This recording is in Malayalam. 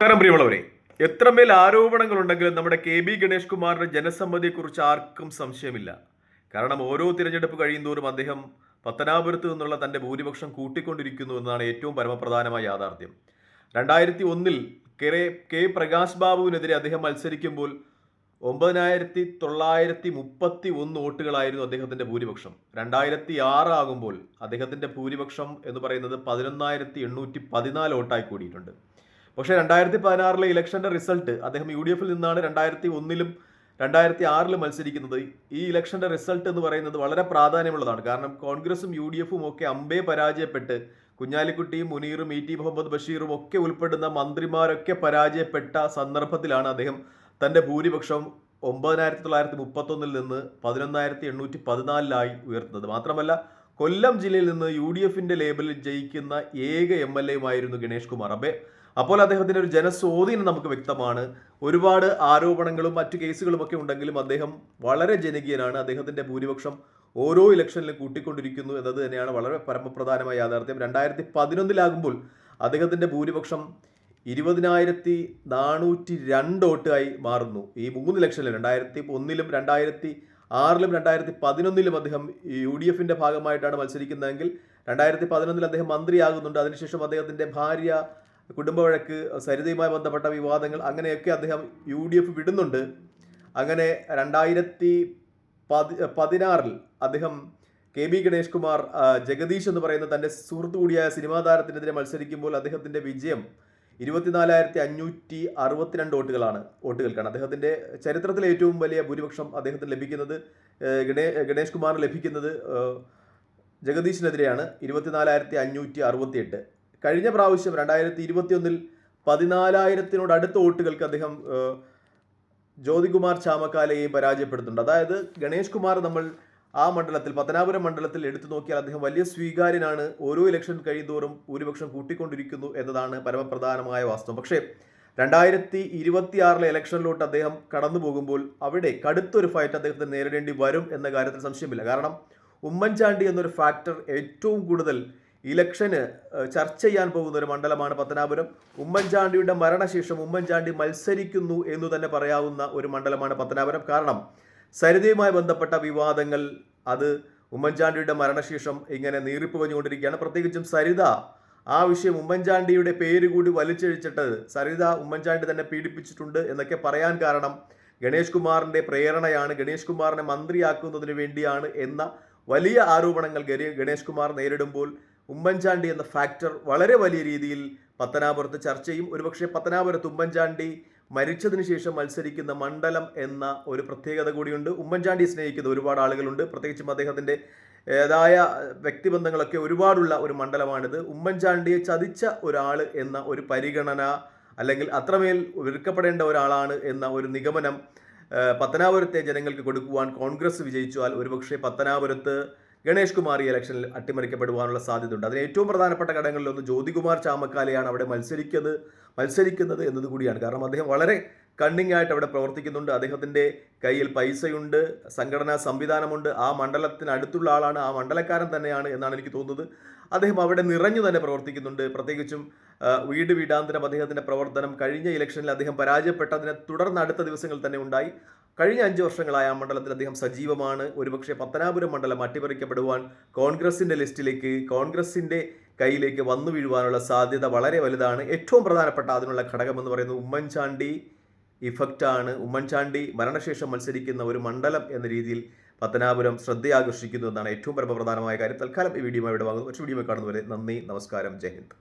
നമസ്കാരം പ്രിയമുള്ളവരെ. എത്രമേൽ ആരോപണങ്ങൾ ഉണ്ടെങ്കിലും നമ്മുടെ കെ ബി ഗണേഷ് കുമാറിന്റെ ജനസമ്മതിയെക്കുറിച്ച് ആർക്കും സംശയമില്ല. കാരണം ഓരോ തിരഞ്ഞെടുപ്പ് കഴിയുന്തോറും അദ്ദേഹം പത്തനാപുരത്ത് നിന്നുള്ള തന്റെ ഭൂരിപക്ഷം കൂട്ടിക്കൊണ്ടിരിക്കുന്നു എന്നതാണ് ഏറ്റവും പരമപ്രധാനമായ യാഥാർത്ഥ്യം. രണ്ടായിരത്തി ഒന്നിൽ കെ കെ പ്രകാശ് ബാബുവിനെതിരെ അദ്ദേഹം മത്സരിക്കുമ്പോൾ ഒമ്പതിനായിരത്തി തൊള്ളായിരത്തി മുപ്പത്തി ഒന്ന് വോട്ടുകളായിരുന്നു അദ്ദേഹത്തിന്റെ ഭൂരിപക്ഷം. രണ്ടായിരത്തി ആറ് ആകുമ്പോൾ അദ്ദേഹത്തിന്റെ ഭൂരിപക്ഷം എന്ന് പറയുന്നത് പതിനൊന്നായിരത്തി എണ്ണൂറ്റി പതിനാല് വോട്ടായി കൂടിയിട്ടുണ്ട്. പക്ഷേ രണ്ടായിരത്തി പതിനാറിലെ ഇലക്ഷന്റെ റിസൾട്ട് അദ്ദേഹം യു ഡി എഫിൽ നിന്നാണ് രണ്ടായിരത്തി ഒന്നിലും രണ്ടായിരത്തി ആറിലും മത്സരിക്കുന്നത്. ഈ ഇലക്ഷന്റെ റിസൾട്ട് എന്ന് പറയുന്നത് വളരെ പ്രാധാന്യമുള്ളതാണ്. കാരണം കോൺഗ്രസും യു ഡി എഫും ഒക്കെ അമ്പേ പരാജയപ്പെട്ട് കുഞ്ഞാലിക്കുട്ടിയും മുനീറും ഇ ടി മുഹമ്മദ് ബഷീറും ഒക്കെ ഉൾപ്പെടുന്ന മന്ത്രിമാരൊക്കെ പരാജയപ്പെട്ട സന്ദർഭത്തിലാണ് അദ്ദേഹം തന്റെ ഭൂരിപക്ഷം ഒമ്പതിനായിരത്തി തൊള്ളായിരത്തി മുപ്പത്തൊന്നിൽ നിന്ന് പതിനൊന്നായിരത്തി എണ്ണൂറ്റി പതിനാലിലായി ഉയർത്തുന്നത്. മാത്രമല്ല കൊല്ലം ജില്ലയിൽ നിന്ന് യു ഡി എഫിന്റെ ലേബലിൽ ജയിക്കുന്ന ഏക എം എൽ എയുമായിരുന്നു ഗണേഷ് കുമാർ. അബെ അപ്പോൾ അദ്ദേഹത്തിന്റെ ഒരു ജനസ്വാധീനം നമുക്ക് വ്യക്തമാണ്. ഒരുപാട് ആരോപണങ്ങളും മറ്റു കേസുകളും ഒക്കെ ഉണ്ടെങ്കിലും അദ്ദേഹം വളരെ ജനകീയനാണ്. അദ്ദേഹത്തിന്റെ ഭൂരിപക്ഷം ഓരോ ഇലക്ഷനിലും കൂട്ടിക്കൊണ്ടിരിക്കുന്നു എന്നത് തന്നെയാണ് വളരെ പരമപ്രധാനമായ യാഥാർത്ഥ്യം. രണ്ടായിരത്തി പതിനൊന്നിലാകുമ്പോൾ അദ്ദേഹത്തിന്റെ ഭൂരിപക്ഷം ഇരുപതിനായിരത്തി നാനൂറ്റി രണ്ട് വോട്ടായി മാറുന്നു. ഈ മൂന്ന് ഇലക്ഷനിലും രണ്ടായിരത്തി ഒന്നിലും രണ്ടായിരത്തി ആറിലും രണ്ടായിരത്തി പതിനൊന്നിലും അദ്ദേഹം യു ഡി എഫിന്റെ ഭാഗമായിട്ടാണ് മത്സരിക്കുന്നതെങ്കിൽ രണ്ടായിരത്തി പതിനൊന്നിൽ അദ്ദേഹം മന്ത്രിയാകുന്നുണ്ട്. അതിനുശേഷം അദ്ദേഹത്തിന്റെ ഭാര്യ കുടുംബവഴക്ക് സരിതയുമായി ബന്ധപ്പെട്ട വിവാദങ്ങൾ അങ്ങനെയൊക്കെ അദ്ദേഹം യു ഡി എഫ് വിടുന്നുണ്ട്. അങ്ങനെ രണ്ടായിരത്തി പതി പതിനാറിൽ അദ്ദേഹം കെ ബി ഗണേഷ് കുമാർ ജഗദീഷ് എന്ന് പറയുന്ന തന്റെ സുഹൃത്ത് കൂടിയായ സിനിമാ താരത്തിനെതിരെ മത്സരിക്കുമ്പോൾ അദ്ദേഹത്തിന്റെ വിജയം ഇരുപത്തിനാലായിരത്തി അഞ്ഞൂറ്റി അറുപത്തിരണ്ട് വോട്ടുകളാണ് വോട്ടുകൾക്കാണ്. അദ്ദേഹത്തിന്റെ ചരിത്രത്തിലെ ഏറ്റവും വലിയ ഭൂരിപക്ഷം അദ്ദേഹത്തിന് ലഭിക്കുന്നത് ഗണേ ഗണേഷ് കുമാറിന് ലഭിക്കുന്നത് ജഗദീഷിനെതിരെയാണ്. ഇരുപത്തിനാലായിരത്തി അഞ്ഞൂറ്റി അറുപത്തിയെട്ട് കഴിഞ്ഞ പ്രാവശ്യം രണ്ടായിരത്തി ഇരുപത്തിയൊന്നിൽ പതിനാലായിരത്തിനോട് അടുത്ത വോട്ടുകൾക്ക് അദ്ദേഹം ജ്യോതികുമാർ ചാമക്കാലയെയും പരാജയപ്പെടുത്തുന്നുണ്ട് അതായത് ഗണേഷ് കുമാർ നമ്മൾ ആ മണ്ഡലത്തിൽ പത്തനാപുരം മണ്ഡലത്തിൽ എടുത്തു നോക്കിയാൽ അദ്ദേഹം വലിയ സ്വീകാര്യനാണ്. ഓരോ ഇലക്ഷൻ കഴിയുന്തോറും ഭൂരിപക്ഷം കൂട്ടിക്കൊണ്ടിരിക്കുന്നു എന്നതാണ് പരമപ്രധാനമായ വാസ്തവം. പക്ഷേ രണ്ടായിരത്തി ഇരുപത്തിയാറിലെ ഇലക്ഷനിലോട്ട് അദ്ദേഹം കടന്നു പോകുമ്പോൾ അവിടെ കടുത്തൊരു ഫൈറ്റ് അദ്ദേഹത്തെ നേരിടേണ്ടി വരും എന്ന കാര്യത്തിൽ സംശയമില്ല. കാരണം ഉമ്മൻചാണ്ടി എന്നൊരു ഫാക്ടർ ഏറ്റവും കൂടുതൽ ഇലക്ഷന് ചർച്ച ചെയ്യാൻ പോകുന്ന ഒരു മണ്ഡലമാണ് പത്തനാപുരം. ഉമ്മൻചാണ്ടിയുടെ മരണശേഷം ഉമ്മൻചാണ്ടി മത്സരിക്കുന്നു എന്ന് തന്നെ പറയാവുന്ന ഒരു മണ്ഡലമാണ് പത്തനാപുരം. കാരണം സരിതയുമായി ബന്ധപ്പെട്ട വിവാദങ്ങൾ അത് ഉമ്മൻചാണ്ടിയുടെ മരണശേഷം ഇങ്ങനെ നീറിപ്പുകഞ്ഞുകൊണ്ടിരിക്കുകയാണ്. പ്രത്യേകിച്ചും സരിത ആ വിഷയം ഉമ്മൻചാണ്ടിയുടെ പേര് കൂടി വലിച്ചഴിച്ചിട്ട് സരിത ഉമ്മൻചാണ്ടി തന്നെ പീഡിപ്പിച്ചിട്ടുണ്ട് എന്നൊക്കെ പറയാൻ കാരണം ഗണേഷ് കുമാറിന്റെ പ്രേരണയാണ് ഗണേഷ് കുമാറിനെ മന്ത്രിയാക്കുന്നതിന് വേണ്ടിയാണ് എന്ന വലിയ ആരോപണങ്ങൾ ഗണേഷ് കുമാർ നേരിടുമ്പോൾ ഉമ്മൻചാണ്ടി എന്ന ഫാക്ടർ വളരെ വലിയ രീതിയിൽ പത്തനാപുരത്ത് ചർച്ച ചെയ്യും. ഒരുപക്ഷെ പത്തനാപുരത്ത് ഉമ്മൻചാണ്ടി മരിച്ചതിന് ശേഷം മത്സരിക്കുന്ന മണ്ഡലം എന്ന ഒരു പ്രത്യേകത കൂടിയുണ്ട്. ഉമ്മൻചാണ്ടി സ്നേഹിക്കുന്ന ഒരുപാട് ആളുകളുണ്ട്. പ്രത്യേകിച്ചും അദ്ദേഹത്തിന്റെ ഏതായ വ്യക്തിബന്ധങ്ങളൊക്കെ ഒരുപാടുള്ള ഒരു മണ്ഡലമാണിത്. ഉമ്മൻചാണ്ടിയെ ചതിച്ച ഒരാൾ എന്ന ഒരു പരിഗണന അല്ലെങ്കിൽ അത്രമേൽ വെറുക്കപ്പെടേണ്ട ഒരാളാണ് എന്ന ഒരു നിഗമനം പത്തനാപുരത്തെ ജനങ്ങൾക്ക് കൊടുക്കുവാൻ കോൺഗ്രസ് വിജയിച്ചാൽ ഒരുപക്ഷെ പത്തനാപുരത്ത് ഗണേഷ് കുമാർ ഈ ഇലക്ഷനിൽ അട്ടിമറിക്കപ്പെടുവാനുള്ള സാധ്യതയുണ്ട്. അതിന് ഏറ്റവും പ്രധാനപ്പെട്ട ഘടകങ്ങളിലൊന്ന് ജ്യോതികുമാർ ചാമക്കാലയാണ് അവിടെ മത്സരിക്കുന്നത് മത്സരിക്കുന്നത് എന്നത് കൂടിയാണ്. കാരണം അദ്ദേഹം വളരെ കണ്ണിങ് ആയിട്ട് അവിടെ പ്രവർത്തിക്കുന്നുണ്ട്. അദ്ദേഹത്തിന്റെ കയ്യിൽ പൈസയുണ്ട് സംഘടനാ സംവിധാനമുണ്ട്. ആ മണ്ഡലത്തിന് അടുത്തുള്ള ആളാണ് ആ മണ്ഡലക്കാരൻ തന്നെയാണ് എന്നാണ് എനിക്ക് തോന്നുന്നത്. അദ്ദേഹം അവിടെ നിറഞ്ഞു തന്നെ പ്രവർത്തിക്കുന്നുണ്ട്. പ്രത്യേകിച്ചും വീട് വീടാന്തരം അദ്ദേഹത്തിന്റെ പ്രവർത്തനം കഴിഞ്ഞ ഇലക്ഷനിൽ അദ്ദേഹം പരാജയപ്പെട്ടതിനെ തുടർന്ന് അടുത്ത ദിവസങ്ങളിൽ തന്നെ ഉണ്ടായി. കഴിഞ്ഞ അഞ്ച് വർഷങ്ങളായ ആ മണ്ഡലത്തിൽ അദ്ദേഹം സജീവമാണ്. ഒരുപക്ഷെ പത്തനാപുരം മണ്ഡലം അട്ടിമറിക്കപ്പെടുവാൻ കോൺഗ്രസിന്റെ ലിസ്റ്റിലേക്ക് കോൺഗ്രസിന്റെ കയ്യിലേക്ക് വന്നു വീഴുവാനുള്ള സാധ്യത വളരെ വലുതാണ്. ഏറ്റവും പ്രധാനപ്പെട്ട അതിനുള്ള ഘടകം എന്ന് പറയുന്നത് ഉമ്മൻചാണ്ടി ഇഫക്റ്റാണ്. ഉമ്മൻചാണ്ടി മരണശേഷം മത്സരിക്കുന്ന ഒരു മണ്ഡലം എന്ന രീതിയിൽ പത്തനാപുരം ശ്രദ്ധയാകർഷിക്കുന്നു എന്നാണ് ഏറ്റവും പരമപ്രധാനമായ കാര്യം. തൽക്കാലം ഈ വീഡിയോ ഇവിടെ വാങ്ങുന്നു. മറ്റു വീഡിയോ കാണുന്നവരെ നന്ദി നമസ്കാരം ജയ് ഹിന്ദ്.